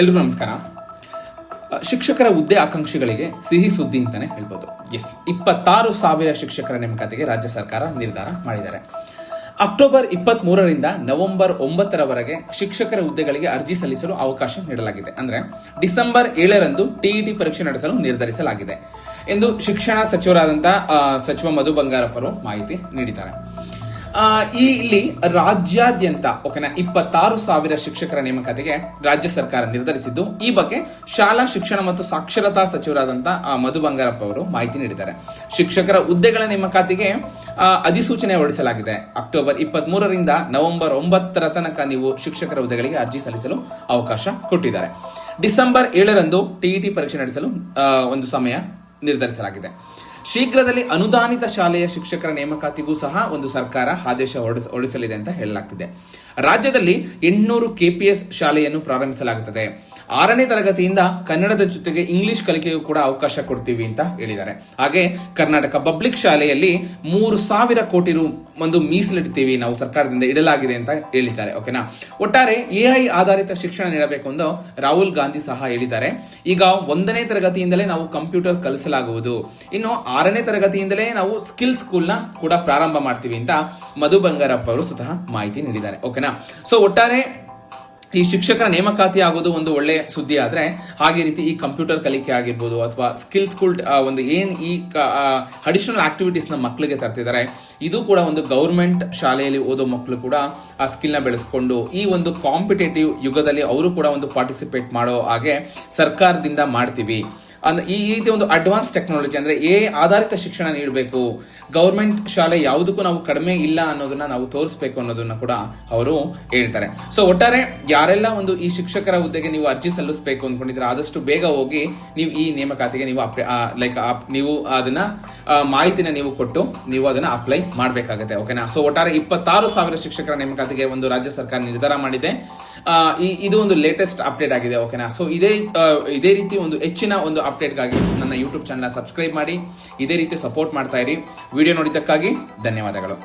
ಎಲ್ರಿಗೂ ನಮಸ್ಕಾರ. ಶಿಕ್ಷಕರ ಹುದ್ದೆ ಆಕಾಂಕ್ಷಿಗಳಿಗೆ ಸಿಹಿ ಸುದ್ದಿ ಅಂತಾನೆ ಹೇಳ್ಬೋದು. ಎಸ್ ಇಪ್ಪತ್ತಾರು ಸಾವಿರ ಶಿಕ್ಷಕರ ನೇಮಕಾತಿಗೆ ರಾಜ್ಯ ಸರ್ಕಾರ ನಿರ್ಧಾರ ಮಾಡಿದ್ದಾರೆ. ಅಕ್ಟೋಬರ್ ಇಪ್ಪತ್ತ್ ಮೂರರಿಂದ ನವೆಂಬರ್ ಒಂಬತ್ತರವರೆಗೆ ಶಿಕ್ಷಕರ ಹುದ್ದೆಗಳಿಗೆ ಅರ್ಜಿ ಸಲ್ಲಿಸಲು ಅವಕಾಶ ನೀಡಲಾಗಿದೆ. ಅಂದ್ರೆ ಡಿಸೆಂಬರ್ ಏಳರಂದು ಟಿಇಟಿ ಪರೀಕ್ಷೆ ನಡೆಸಲು ನಿರ್ಧರಿಸಲಾಗಿದೆ. ಎಂದು ಶಿಕ್ಷಣ ಸಚಿವರಾದಂತಹ ಸಚಿವ ಮಧು ಬಂಗಾರಪ್ಪರು ಮಾಹಿತಿ ನೀಡಿದ್ದಾರೆ. ಈ ಇಲ್ಲಿ ರಾಜ್ಯಾದ್ಯಂತ ಓಕೆನಾ ಇಪ್ಪತ್ತಾರು ಸಾವಿರ ಶಿಕ್ಷಕರ ನೇಮಕಾತಿಗೆ ರಾಜ್ಯ ಸರ್ಕಾರ ನಿರ್ಧರಿಸಿದ್ದು. ಈ ಬಗ್ಗೆ ಶಾಲಾ ಶಿಕ್ಷಣ ಮತ್ತು ಸಾಕ್ಷರತಾ ಸಚಿವರಾದಂತ ಆ, ಮಧು ಬಂಗಾರಪ್ಪ ಅವರು ಮಾಹಿತಿ ನೀಡಿದ್ದಾರೆ. ಶಿಕ್ಷಕರ ಹುದ್ದೆಗಳ ನೇಮಕಾತಿಗೆ ಅಧಿಸೂಚನೆ ಹೊರಡಿಸಲಾಗಿದೆ. ಅಕ್ಟೋಬರ್ ಇಪ್ಪತ್ತ್ ಮೂರರಿಂದ ನವೆಂಬರ್ ಒಂಬತ್ತರ ತನಕ ನೀವು ಶಿಕ್ಷಕರ ಹುದ್ದೆಗಳಿಗೆ ಅರ್ಜಿ ಸಲ್ಲಿಸಲು ಅವಕಾಶ ಕೊಟ್ಟಿದ್ದಾರೆ. ಡಿಸೆಂಬರ್ ಏಳರಂದು ಟಿಇಟಿ ಪರೀಕ್ಷೆ ನಡೆಸಲು ಒಂದು ಸಮಯ ನಿರ್ಧರಿಸಲಾಗಿದೆ. ಶೀಘ್ರದಲ್ಲಿ ಅನುದಾನಿತ ಶಾಲೆಯ ಶಿಕ್ಷಕರ ನೇಮಕಾತಿಗೂ ಸಹ ಒಂದು ಸರ್ಕಾರ ಆದೇಶ ಹೊರಡಿಸ- ಹೊರಡಿಸಲಿದೆ ಅಂತ ಹೇಳಲಾಗ್ತಿದೆ. ರಾಜ್ಯದಲ್ಲಿ ಎಂಟುನೂರು ಕೆಪಿಎಸ್ ಶಾಲೆಯನ್ನು ಪ್ರಾರಂಭಿಸಲಾಗುತ್ತದೆ. ಆರನೇ ತರಗತಿಯಿಂದ ಕನ್ನಡದ ಜೊತೆಗೆ ಇಂಗ್ಲಿಷ್ ಕಲಿಕೆಗೂ ಕೂಡ ಅವಕಾಶ ಕೊಡ್ತೀವಿ ಅಂತ ಹೇಳಿದ್ದಾರೆ. ಹಾಗೆ ಕರ್ನಾಟಕ ಪಬ್ಲಿಕ್ ಶಾಲೆಯಲ್ಲಿ ಮೂರು ಸಾವಿರ ಕೋಟಿ ರು ಒಂದು ಮೀಸಲಿಡ್ತೀವಿ ನಾವು ಸರ್ಕಾರದಿಂದ ಇಡಲಾಗಿದೆ ಅಂತ ಹೇಳಿದ್ದಾರೆ, ಓಕೆನಾ? ಒಟ್ಟಾರೆ ಎಐ ಆಧಾರಿತ ಶಿಕ್ಷಣ ನೀಡಬೇಕು ಎಂದು ರಾಹುಲ್ ಗಾಂಧಿ ಸಹ ಹೇಳಿದ್ದಾರೆ. ಈಗ ಒಂದನೇ ತರಗತಿಯಿಂದಲೇ ನಾವು ಕಂಪ್ಯೂಟರ್ ಕಲಿಸಲಾಗುವುದು. ಇನ್ನು ಆರನೇ ತರಗತಿಯಿಂದಲೇ ನಾವು ಸ್ಕಿಲ್ ಸ್ಕೂಲ್ನ ಕೂಡ ಪ್ರಾರಂಭ ಮಾಡ್ತೀವಿ ಅಂತ ಮಧು ಬಂಗಾರಪ್ಪ ಅವರು ಸ್ವತಃ ಮಾಹಿತಿ ನೀಡಿದ್ದಾರೆ, ಓಕೆನಾ? ಸೊ ಒಟ್ಟಾರೆ ಈ ಶಿಕ್ಷಕರ ನೇಮಕಾತಿ ಆಗೋದು ಒಂದು ಒಳ್ಳೆ ಸುದ್ದಿ ಆದ್ರೆ ಹಾಗೆ ರೀತಿ ಈ ಕಂಪ್ಯೂಟರ್ ಕಲಿಕೆ ಆಗಿರ್ಬೋದು ಅಥವಾ ಸ್ಕಿಲ್ ಸ್ಕೂಲ್ ಒಂದು ಏನ್ ಈ ಅಡಿಷನಲ್ನ ಮಕ್ಕಳಿಗೆ ತರ್ತಿದ್ದಾರೆ ಇದು ಕೂಡ ಒಂದು ಗೌರ್ಮೆಂಟ್ ಶಾಲೆಯಲ್ಲಿ ಓದೋ ಮಕ್ಕಳು ಕೂಡ ಆ ಸ್ಕಿಲ್ನ ಬೆಳೆಸ್ಕೊಂಡು ಈ ಒಂದು ಕಾಂಪಿಟೇಟಿವ್ ಯುಗದಲ್ಲಿ ಅವರು ಕೂಡ ಒಂದು ಪಾರ್ಟಿಸಿಪೇಟ್ ಮಾಡೋ ಹಾಗೆ ಸರ್ಕಾರದಿಂದ ಮಾಡ್ತೀವಿ. ಅಂದ್ರೆ ಈ ರೀತಿ ಒಂದು ಅಡ್ವಾನ್ಸ್ ಟೆಕ್ನಾಲಜಿ ಅಂದ್ರೆ ಎ ಆಧಾರಿತ ಶಿಕ್ಷಣ ನೀಡಬೇಕು. ಗೌರ್ಮೆಂಟ್ ಶಾಲೆ ಯಾವುದಕ್ಕೂ ನಾವು ಕಡಿಮೆ ಇಲ್ಲ ಅನ್ನೋದನ್ನ ನಾವು ತೋರಿಸ್ಬೇಕು ಅನ್ನೋದನ್ನ ಕೂಡ ಅವರು ಹೇಳ್ತಾರೆ. ಸೊ ಒಟ್ಟಾರೆ ಯಾರೆಲ್ಲ ಒಂದು ಈ ಶಿಕ್ಷಕರ ಹುದ್ದೆಗೆ ನೀವು ಅರ್ಜಿ ಸಲ್ಲಿಸಬೇಕು ಅಂದ್ಕೊಂಡಿದ್ರೆ ಆದಷ್ಟು ಬೇಗ ಹೋಗಿ ನೀವು ಈ ನೇಮಕಾತಿಗೆ ನೀವು ಲೈಕ್ ನೀವು ಅದನ್ನ ಮಾಹಿತಿನ ನೀವು ಕೊಟ್ಟು ನೀವು ಅದನ್ನ ಅಪ್ಲೈ ಮಾಡಬೇಕಾಗುತ್ತೆ ಓಕೆನಾ ಸೊ ಒಟ್ಟಾರೆ ಇಪ್ಪತ್ತಾರು ಸಾವಿರ ಶಿಕ್ಷಕರ ನೇಮಕಾತಿಗೆ ಒಂದು ರಾಜ್ಯ ಸರ್ಕಾರ ನಿರ್ಧಾರ ಮಾಡಿದೆ. ಇದು ಒಂದು ಲೇಟೆಸ್ಟ್ ಅಪ್ಡೇಟ್ ಆಗಿದೆ ಓಕೆನಾ ಸೊ ಇದೇ ಇದೇ ರೀತಿ ಒಂದು ಹೆಚ್ಚಿನ ಒಂದು ಅಪ್ಡೇಟ್ಗಾಗಿ ನನ್ನ ಯೂಟ್ಯೂಬ್ ಚಾನಲ್ ಸಬ್ಸ್ಕ್ರೈಬ್ ಮಾಡಿ. ಇದೇ ರೀತಿ ಸಪೋರ್ಟ್ ಮಾಡ್ತಾ ಇರಿ. ವಿಡಿಯೋ ನೋಡಿದ್ದಕ್ಕಾಗಿ ಧನ್ಯವಾದಗಳು.